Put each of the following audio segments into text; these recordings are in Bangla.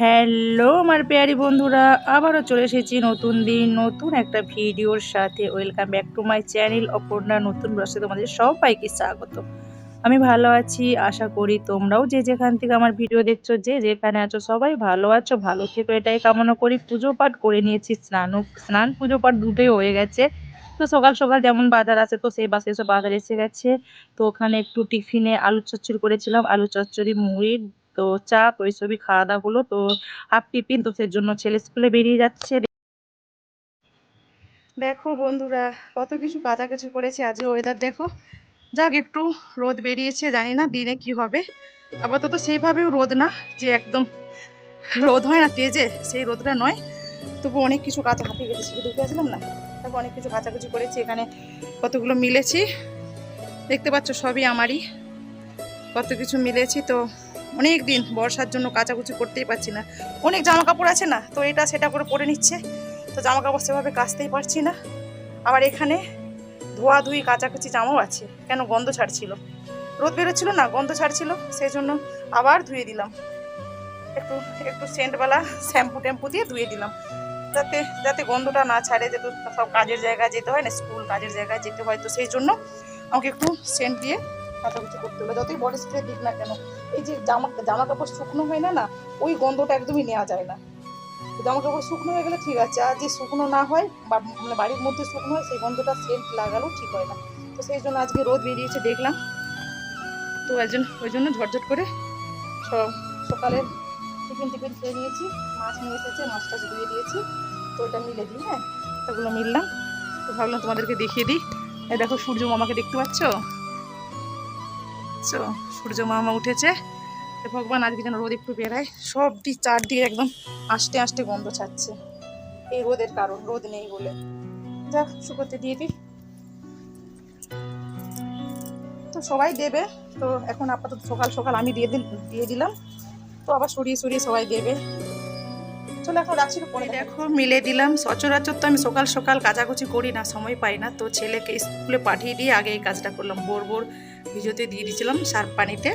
হ্যালো, আমার পেয়ারি বন্ধুরা, আবারও চলে এসেছি নতুন দিন, নতুন একটা ভিডিওর সাথে। Welcome back to my channel Aparna নতুন ব্লসে তোমাদের সবাইকে স্বাগত। আমি ভালো আছি, আশা করি তোমরাও যে যেখান থেকে আমার ভিডিও দেখছ, যে যেখানে আছো, সবাই ভালো আছো, ভালো থেকো, এটাই কামনা করি। পুজো পাঠ করে নিয়েছি, স্নান স্নান পুজো পাঠ দুটোই হয়ে গেছে। তো সকাল সকাল যেমন বাজার আছে, তো সেই বাসে এসে বাজার এসে গেছে। তো ওখানে একটু টিফিনে আলু চচ্চড়ি করেছিলাম, আলু চচ্চড়ি, মুড়ি তো চা তো এইসবই খাওয়া দাওয়া হলো। তো হাফ টিফিন, তো সেই জন্য ছেলে স্কুলে বেরিয়ে যাচ্ছে। দেখো বন্ধুরা, কত কিছু কাছাকাছি করেছে আজ ওয়েদার দেখো। যাক, একটু রোদ বেরিয়েছে, জানি না দিনে কি হবে। আপাতত সেইভাবেও রোদ না, যে একদম রোদ হয় না, তেজে সেই রোদটা নয়। তবু অনেক কিছু কাঁচা হাতে গেছে দেখে আসলাম না? তারপর অনেক কিছু কাছাকাছি করেছি, এখানে কতগুলো মিলেছি। দেখতে পাচ্ছ সবই আমারই। কত কিছু মিলেছি, তো অনেক দিন বর্ষার জন্য কাচাকুচি করতেই পারছি না। অনেক জামা কাপড় আছে না? তো এটা সেটা করে পরে নিচ্ছে। তো জামা কাপড় সেভাবে কাচতেই পারছি না। আবার এখানে ধোয়া ধুই কাচাকুচি জামাও আছে। কেন গন্ধ ছাড়ছিল? রোদ বেরোচ্ছিল না? গন্ধ ছাড়ছিল? সেই জন্য আবার ধুয়ে দিলাম। একটু একটু সেন্টওয়ালা শ্যাম্পু ট্যাম্পু দিয়ে ধুয়ে দিলাম। যাতে যাতে গন্ধটা না ছাড়ে, যেহেতু সব কাজের জায়গায় যেতে হয় না, স্কুল কাজের জায়গায় যেতে হয়, তো সেই জন্য আমাকে একটু সেন্ট দিয়ে কাচাকুচি করতে হলো যতই বডি স্প্রে দিক না কেন, এই যে জামা জামা কাপড় শুকনো হয় না না, ওই গন্ধটা একদমই নেওয়া যায় না। জামা কাপড় শুকনো হয়ে গেলে ঠিক আছে, আর যে শুকনো না হয়, বা মানে বাড়ির মধ্যে শুকনো হয়, সেই গন্ধটা সেন্ট লাগালেও ঠিক হয় না। তো সেই জন্য আজকে রোদ বেরিয়েছে, দেখলাম। তো একজন, ওই জন্য ঝটঝট করে স- সকালে টিফিন টিফিন খেয়ে নিয়েছি, মাছ নিয়ে এসেছে মাছটা ধুয়ে দিয়েছি। তো ওটা মিলে দিই হ্যাঁ? ওগুলো মিললাম। তো ভাবলাম তোমাদেরকে দেখিয়ে দিই। দেখো সূর্য মামাকে দেখতে পাচ্ছ? তো সূর্য মামা উঠেছে। ভগবান আজকে যেন রোদ একটু বেড়ায় সব দিক চারদিকে একদম আস্তে আস্তে গন্ধ ছাড়ছে। এই রোদের কারণ, রোদ নেই বলে। যাক শুকোতে দিয়ে দিই। তো সবাই দেবে। তো এখন আপাতত সকাল সকাল আমি দিয়ে দিল, দিয়ে দিলাম। তো আবার সরিয়ে সরিয়ে সবাই দেবে। চলো এখন রাখছি, পরে দেখো মিলে দিলাম। সচরাচর তো আমি সকাল সকাল কাচাকুচি করি না, সময় পাই না। তো ছেলেকে স্কুলে পাঠিয়ে দিয়ে আগে এই কাজটা করলাম। বোর ভোর ভিজোতে দিয়ে দিয়েছিলাম সার পানিতে।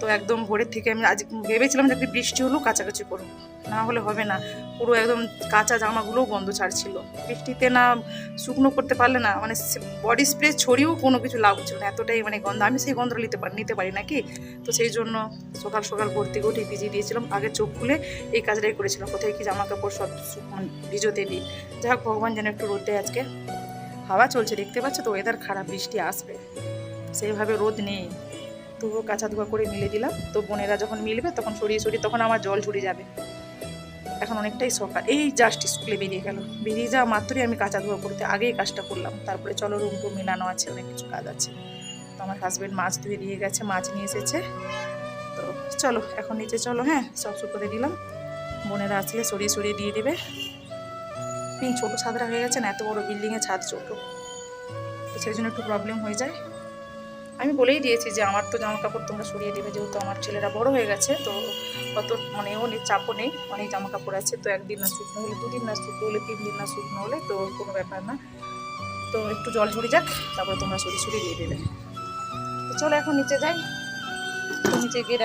তো একদম ভোরের থেকে আমি আজ ভেবেছিলাম যে একটু বৃষ্টি হলেও কাছাকাছি করব। না হলে হবে না। পুরো একদম কাঁচা জামাগুলোও গন্ধ ছাড়ছিল। বৃষ্টিতে না শুকনো করতে পারলে না মানে বডি স্প্রে ছড়িয়েও কোনো কিছু লাভ হচ্ছিল না। এতটাই মানে গন্ধ। আমি সেই গন্ধটা নিতে পারি নিতে পারি নাকি? তো সেই জন্য সকাল সকাল ভর্তি উঠে ভিজিয়ে দিয়েছিলাম। আগে চোখ খুলে এই কাজটাই করেছিলাম। কোথায় কি জামা কাপড় সব মানে ভিজোতে দিই যাই হোক, ভগবান যেন একটু রোদ দেয় আজকে হাওয়া চলছে, দেখতে পাচ্ছ তো? ওয়েদার খারাপ, বৃষ্টি আসবে। সেইভাবে রোদ নেই। তবুও কাঁচা ধোয়া করে মিলে দিলাম। তো বোনেরা যখন মিলবে তখন সরিয়ে সরিয়ে তখন আমার জল ঝরে যাবে। এখন অনেকটাই সকাল। এই জাস্ট স্কুলে বেরিয়ে গেল। বেরিয়ে যাওয়া মাত্রই আমি কাঁচা ধোয়া করতে আগেই কাজটা করলাম। তারপরে চলো রুম টুম মেলানো আছে, অনেক কিছু কাজ আছে। তো আমার হাজব্যান্ড মাছ ধুয়ে দিয়ে গেছে, মাছ নিয়ে এসেছে। তো চলো, এখন নিচে চলো হ্যাঁ? সব শুকোতে দিলাম। বোনেরা আসলে সরিয়ে সরিয়ে দিয়ে দেবে। ছোটো ছাদরা হয়ে গেছে না, এত বড় বিল্ডিংয়ে ছাদ ছোটো। তো সেই জন্য একটু প্রবলেম হয়ে যায়। আমি বলেই দিয়েছি যে আমার তো জামা কাপড় তোমরা সরিয়ে দেবে, যেহেতু আমার ছেলেরা বড় হয়ে গেছে, তো অত মানে নেই, চাপও নেই, অনেক জামা কাপড় আছে, তো একদিন না শুকনো হলে, দুদিন না শুকনো হলে, তিন দিন না শুকনো হলে, তো কোনো ব্যাপার না। তো একটু জল ঝরে যাক, তারপরে তোমরা সরিয়ে সরিয়ে দিয়ে দেবে। তো চলো এখন নিচে যাই। নিচে গিয়ে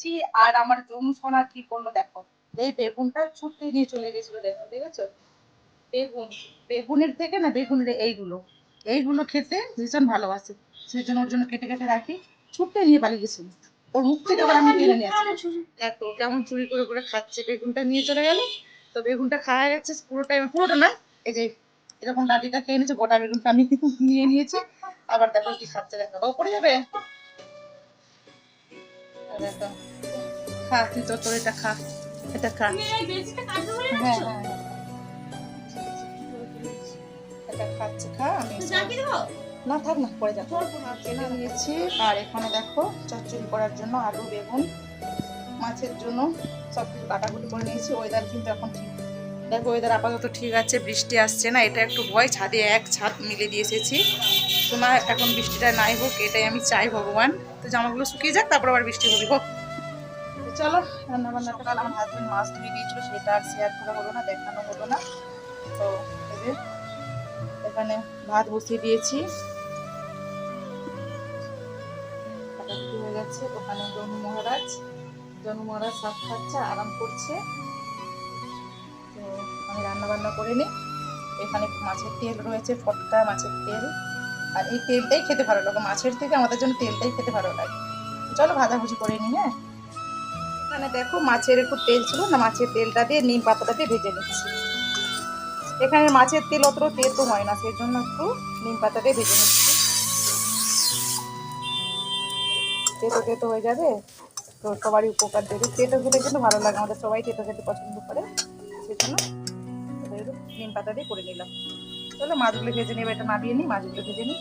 দেখ আর আমার জমু সোনা কি করল দেখো। এই বেগুনটা ছুটতে নিয়ে চলে গেছিল, দেখো, ঠিক আছে? বেগুন, বেগুনের থেকে না, বেগুনের এইগুলো। এইগুলো খেতে ভীষণ ভালোবাসে সেই জন্য ওর জন্য কেটে কেটে রাখি ছুটতে নিয়ে পালিয়ে গেছিল ওর মুখ থেকে আবার আমি কিনে নিয়ে আসি। দেখো, কেমন চুরি করে করে খাচ্ছে, বেগুনটা নিয়ে চলে গেল। তো বেগুনটা খাওয়া গেছে পুরোটাই পুরোটা না, এই যে, এরকম ডাটিটা খেয়ে নিয়েছে, গোটা বেগুনটা আমি নিয়ে নিয়েছি। আবার দেখো কি খাচ্ছে, দেখো, ও পড়ে যাবে? দেখো খা তুই তো তোর এটা খা এটা খা। হ্যাঁ হ্যাঁ এটা খাচ্ছে খা আমি না থাক না পরে যাব কেনা নিয়েছি আর এখানে দেখো চচ্চড়ি করার জন্য আলু বেগুন মাছের জন্য সব কিছু কাটাকুটি করে নিয়েছি। ওয়েদার কিন্তু এখন ঠিক। দেখো ওয়েদার আপাতত ঠিক আছে বৃষ্টি আসছে না এটা একটু ভয় ছাদে এক ছাদ মিলে দিয়ে এসেছি। তোমার এখন বৃষ্টিটা নাই হোক এটাই আমি চাই ভগবান। তো জামাগুলো শুকিয়ে যাক তারপর আবার বৃষ্টি হবে হোক। চলো রান্না বান্না সকাল আমার হাজবেন্ড মাছ ধুয়ে দিয়েছিল সেটা আর শেয়ার করা হলো না, দেখানো হলো না। তো যে, এখানে ভাত বসিয়ে দিয়েছি। হয়ে গেছে, ওখানে জনু মহারাজ জনু মহারাজ শাক খাচ্ছে, আরাম করছে। তো আমি রান্না বান্না করে নিই। এখানে মাছের তেল রয়েছে, ফটকা মাছের তেল। আর এই তেলটাই খেতে ভালো লাগে, মাছের থেকে আমাদের জন্য তেলটাই খেতে ভালো লাগে। চলো ভাজাভুজি করে নিই হ্যাঁ? এখানে দেখো মাছের একটু তেল ছিল, না মাছের তেলটা দিয়ে নিম পাতাটা দিয়ে ভেজে নিচ্ছি। এখানে মাছের তেল অত তেতো হয় না সেই জন্য একটু নিম পাতা দিয়ে ভেজে নিচ্ছি। তেতো তেতো হয়ে যাবে, তো সবারই উপকার দেবে। তেতো খেতে কিন্তু ভালো লাগে, আমাদের সবাই তেতো খেতে পছন্দ করে সেই জন্য নিম পাতা দিয়ে করে নিলাম। তাহলে মাছগুলো ভেজে নেবে, এটা নামিয়ে নিই, মাছগুলো ভেজে নিই।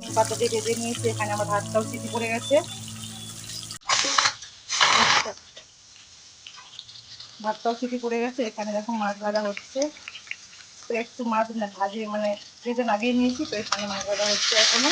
নিম পাতা দিয়ে ভেজে নিয়েছি, এখানে আমার ভাতটাও সিটি পড়ে গেছে। ভাতটাও সিটি পড়ে গেছে। এখানে দেখো মাছ ভাজা হচ্ছে। তো একটু মাছ ভাজে মানে ভেজে লাগিয়ে নিয়েছি, তো এখানে মাছ ভাজা হচ্ছে এখনও।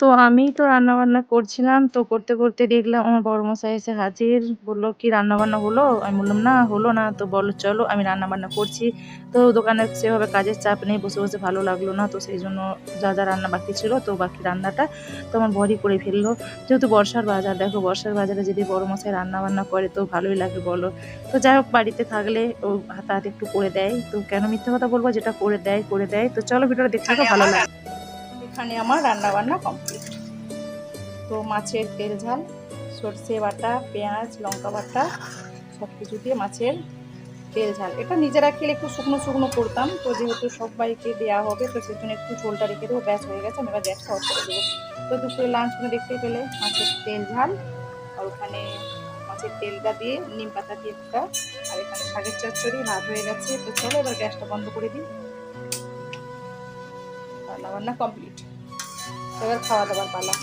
তো আমি তো রান্না বান্না করছিলাম। তো করতে করতে দেখলাম আমার বড় মশাই এসে হাজির। বলল, কি রান্না বান্না হলো? আমি বললাম, না, হলো না। তো বলো চলো, আমি রান্না বান্না করছি। তো দোকানে সেভাবে কাজের চাপ নেই, বসে বসে ভালো লাগল না। তো সেই জন্য যা যা রান্না বাকি ছিল, তো বাকি রান্নাটা তো আমার বড়ি করে ফেলল। যেহেতু বর্ষার বাজার, দেখো বর্ষার বাজারে যদি বড় মশাই রান্না বান্না করে, তো ভালোই লাগে বলো। তো যাই হোক, বাড়িতে থাকলে ও হাতে হাতে একটু করে দেয়। তো কেন মিথ্যে কথা বলব? যেটা করে দেয় করে দেয়। তো চলো ভিডিওটা দেখতে ভালো লাগে এখানে আমার রান্না বান্না কমপ্লিট। তো মাছের তেল, ঝাল, সর্ষে বাটা, পেঁয়াজ, লঙ্কা বাটা সব কিছু দিয়ে মাছের তেল, ঝাল। এটা নিজেরা খেলে একটু শুকনো শুকনো করতাম। তো যেহেতু সবাইকে দেওয়া হবে, তো সেই জন্য একটু ঝোলটা রেখে দেবো। ব্যাস, হয়ে গেছে। আমি এবার গ্যাসটা অফ করে দেবো তো দুপুরে লাঞ্চ করে দেখতে পেলে, মাছের তেল, ঝাল। আর ওখানে মাছের তেলটা দিয়ে, নিম পাতা দিয়ে একটা আর এখানে শাকের চচ্চড়ি, ভাত হয়ে গেছে। তো চলো এবার গ্যাসটা বন্ধ করে দিই। রান্না বান্না কমপ্লিট। এবার খাওয়া দাওয়ার পালা।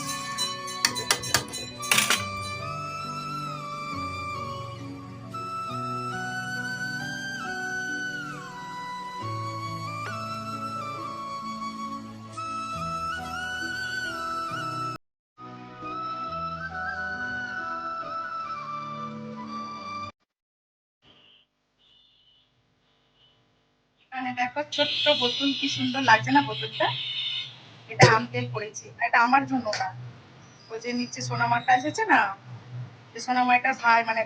দেখো ছোট্ট বোতল কি সুন্দর লাগছে না বোতলটা? এটা তেল করেছি এটা আমার জন্য না। ওই যে নিচে সোনামাটা এসেছে না? যে সোনামাটার ভাই মানে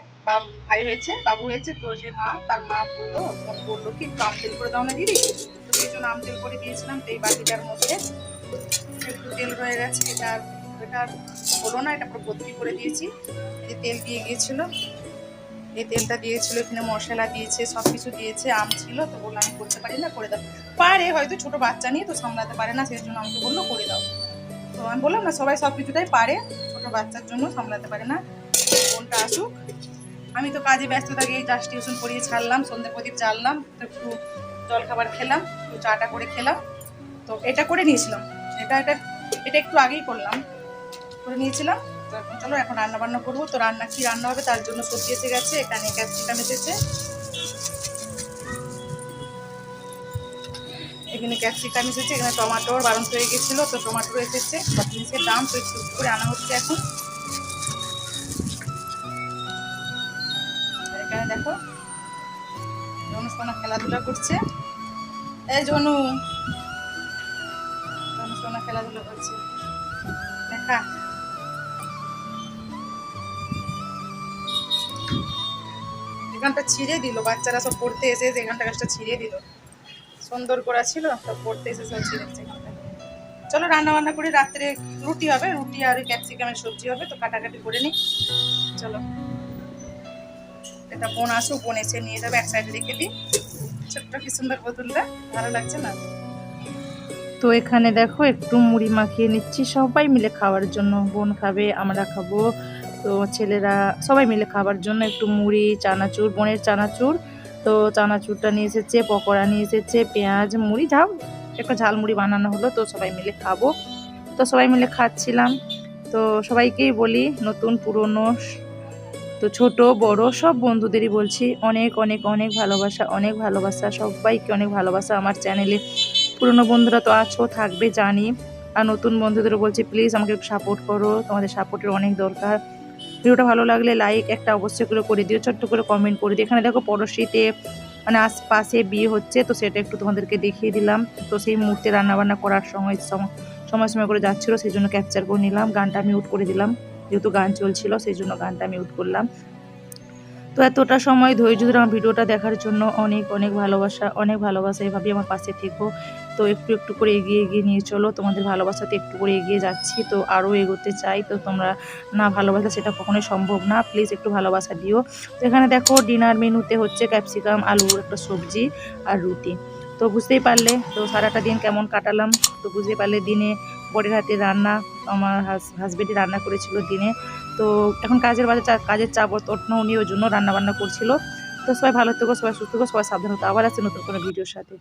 ভাই হয়েছে, বাবু হয়েছে, তো সে মা, তার মা বলল, ফোন করল কি, একটু আম তেল করে দাও না দিদি? তো সেই জন্য আম তেল করে দিয়েছিলাম, তো এই বাটিটার মধ্যে একটু তেল রয়ে গেছে, এটা এটা হলো না, এটা পুরো ভর্তি করে দিয়েছি। যে তেল দিয়ে গিয়েছিল এই তেলটা দিয়েছিল, এখানে মশলা দিয়েছে সব কিছু দিয়েছে, আম ছিল, তো বলল আমি করতে পারি না, করে দাও। পারে হয়তো ছোট বাচ্চা নিয়ে তো সামলাতে পারে না, সেই জন্য আমাকে বলল করে দাও। তো আমি বললাম, না, সবাই সব কিছুটাই পারে, ছোট বাচ্চার জন্য সামলাতে পারে না কোনটা আসুক। আমি তো কাজে ব্যস্ত থাকি জাস্ট টিউশন পড়িয়ে ছাড়লাম, সন্ধ্যে প্রদীপ জ্বাললাম, তো একটু জল খাবার খেলাম, একটু চাটা করে খেলাম, তো এটা করে নিয়েছিলাম। এটা এটা এটা একটু আগেই করলাম, করে নিয়েছিলাম। চলো, এখন রান্না বান্না করব। তো রান্না, কি রান্না হবে তার জন্য সবজি এসে গেছে, এখানে ক্যাপসিকাম এসেছে। এখানে ক্যাপসিকাম এসেছে, এখানে টমাটোর বারণ হয়ে গেছিল, তো টমাটো এসেছে জিনিসের দাম তো একটু করে আনা হচ্ছে এখন। এখানে দেখো জনসোনা খেলাধুলা করছে। এই জনু খেলাধুলা করছে। দেখা। এখানটা ছিঁড়ে দিল, বাচ্চারা সব পড়তে এসে এসে এখানটা গাছটা ছিঁড়ে দিল। সুন্দর করা ছিল, সব পড়তে এসে সব ছিঁড়ে চলো রান্না বান্না করে রাত্রে রুটি হবে, রুটি আর ক্যাপসিকামের সবজি হবে, তো কাটাকাটি করে নিই। চলো। এটা বোন আসুক, বোন এসে নিয়ে যাবে, এক সাইডে রেখে দিই। ছোট্ট কি সুন্দর বোতলটা ভালো লাগছে না? তো এখানে দেখো, একটু মুড়ি মাখিয়ে নিচ্ছি সবাই মিলে, খাওয়ার জন্য। বোন খাবে, আমরা খাব। তো ছেলেরা সবাই মিলে খাবার জন্য একটু মুড়ি, চানাচুর, বোনের চানাচুর। তো চানাচুরটা নিয়ে এসেছে, পকোড়া নিয়ে এসেছে, পেঁয়াজ, মুড়ি ঝাল একটু ঝাল মুড়ি বানানো হলো, তো সবাই মিলে খাব। তো সবাই মিলে খাচ্ছিলাম। তো সবাইকেই বলি, নতুন, পুরনো, তো ছোট, বড়, সব বন্ধুদেরই বলছি, অনেক অনেক অনেক ভালোবাসা অনেক ভালোবাসা। সবাইকে অনেক ভালোবাসা আমার চ্যানেলে। পুরনো বন্ধুরা তো আছো, থাকবে, জানি। আর নতুন বন্ধুদেরও বলছি প্লিজ আমাকে একটু সাপোর্ট করো। তোমাদের সাপোর্টের অনেক দরকার। ভিডিওটা ভালো লাগলে লাইক একটা অবশ্যই করে করে দিও, ছোট্ট করে কমেন্ট করে দিও। এখানে দেখো পড়শিতে মানে আশপাশে বিয়ে হচ্ছে, তো সেটা একটু তোমাদেরকে দেখিয়ে দিলাম। তো সেই মুহূর্তে রান্নাবান্না করার সময় সম- সময় সময় করে যাচ্ছিল, সেই জন্য ক্যাপচার করে নিলাম। গানটা মিউট করে দিলাম, যেহেতু গান চলছিল, সেই জন্য গানটা মিউট করলাম। তো এতটা সময় ধৈর্য ধরে আমার ভিডিওটা দেখার জন্য অনেক অনেক ভালোবাসা অনেক ভালোবাসা এভাবেই আমার পাশে থেকো। তো একটু একটু করে এগিয়ে এগিয়ে নিয়ে চলো। তোমাদের ভালোবাসাতে একটু করে এগিয়ে যাচ্ছি। তো আরও এগোতে চাই। তো তোমরা না ভালোবাসা সেটা কখনোই সম্ভব না। প্লিজ একটু ভালোবাসা দিও। তো এখানে দেখো ডিনার মেনুতে হচ্ছে ক্যাপসিকাম, আলুর একটা সবজি আর রুটি। তো বুঝতেই পারলে, তো সারাটা দিন কেমন কাটালাম? তো বুঝতেই পারলে দিনে বরের হাতে রান্না, আমার হাজব্যান্ডই রান্না করেছিল দিনে। তো এখন কাজের বাজার কাজের চাপ অন্য উনি ওই জন্য রান্নাবান্না করছিল। তো সবাই ভালো থেকো, সবাই সুস্থ থেকো, সবাই সাবধান হতো আবার আছে নতুন কোনো ভিডিওর সাথে।